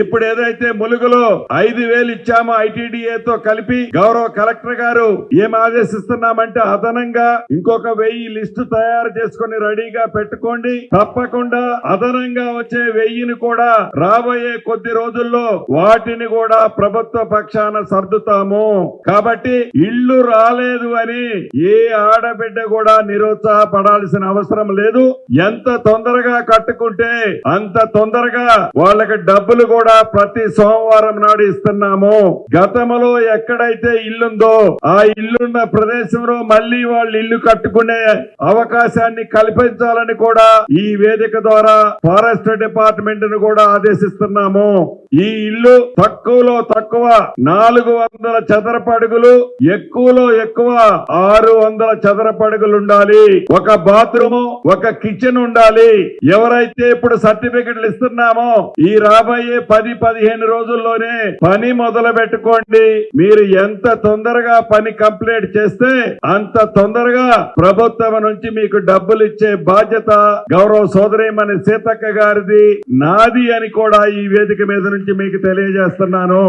ఇప్పుడు ఏదైతే ములుగులో ఐదు వేలు ఇచ్చామో ఐటీడీఏతో కలిపి గౌరవ కలెక్టర్ గారు ఏం ఆదేశిస్తున్నామంటే అదనంగా ఇంకొక వెయ్యి లిస్టు తయారు చేసుకుని రెడీగా పెట్టుకోండి. తప్పకుండా అదనంగా వచ్చే వెయ్యిని కూడా రాబోయే కొద్ది రోజుల్లో వాటిని కూడా ప్రభుత్వ పక్షాన సర్దుతాము. కాబట్టి ఇల్లు రాలేదు అని ఏ ఆడబిడ్డ కూడా నిరుత్సాహపడాల్సిన అవసరం లేదు. ఎంత తొందరగా కట్టుకుంటే అంత తొందరగా వాళ్ళకి డబ్బులు కూడా ప్రతి సోమవారం నాడు ఇస్తున్నాము. గతంలో ఎక్కడైతే ఇల్లుందో ఆ ఇల్లున్న ప్రదేశంలో మళ్ళీ వాళ్ళు ఇల్లు కట్టుకునే అవకాశాన్ని కల్పించాలని కూడా ఈ వేదిక ద్వారా ఫారెస్ట్ డిపార్ట్మెంట్ను కూడా ఆదేశిస్తున్నాము. ఈ ఇల్లు తక్కువలో తక్కువ నాలుగు వందల చదరపడుగులు ఎక్కువలో ఎక్కువ ఆరు వందల చదరపడుగులు ఉండాలి. ఒక బాత్రూమ్ ఒక కిచెన్ ఉండాలి. ఎవరైతే ఇప్పుడు సర్టిఫికెట్లు ఇస్తున్నామో ఈ రాబోయే పది పదిహేను రోజుల్లోనే పని మొదలు పెట్టుకోండి మీరు ఎంత తొందరగా పని కంప్లీట్ చేస్తే అంత తొందరగా ప్రభుత్వం నుంచి మీకు డబ్బులు ఇచ్చే బాధ్యత గౌరవ సోదరిమణి సీతక్క గారిది నాది అని కూడా ఈ వేదిక మీద నుంచి మీకు తెలియజేస్తున్నాను.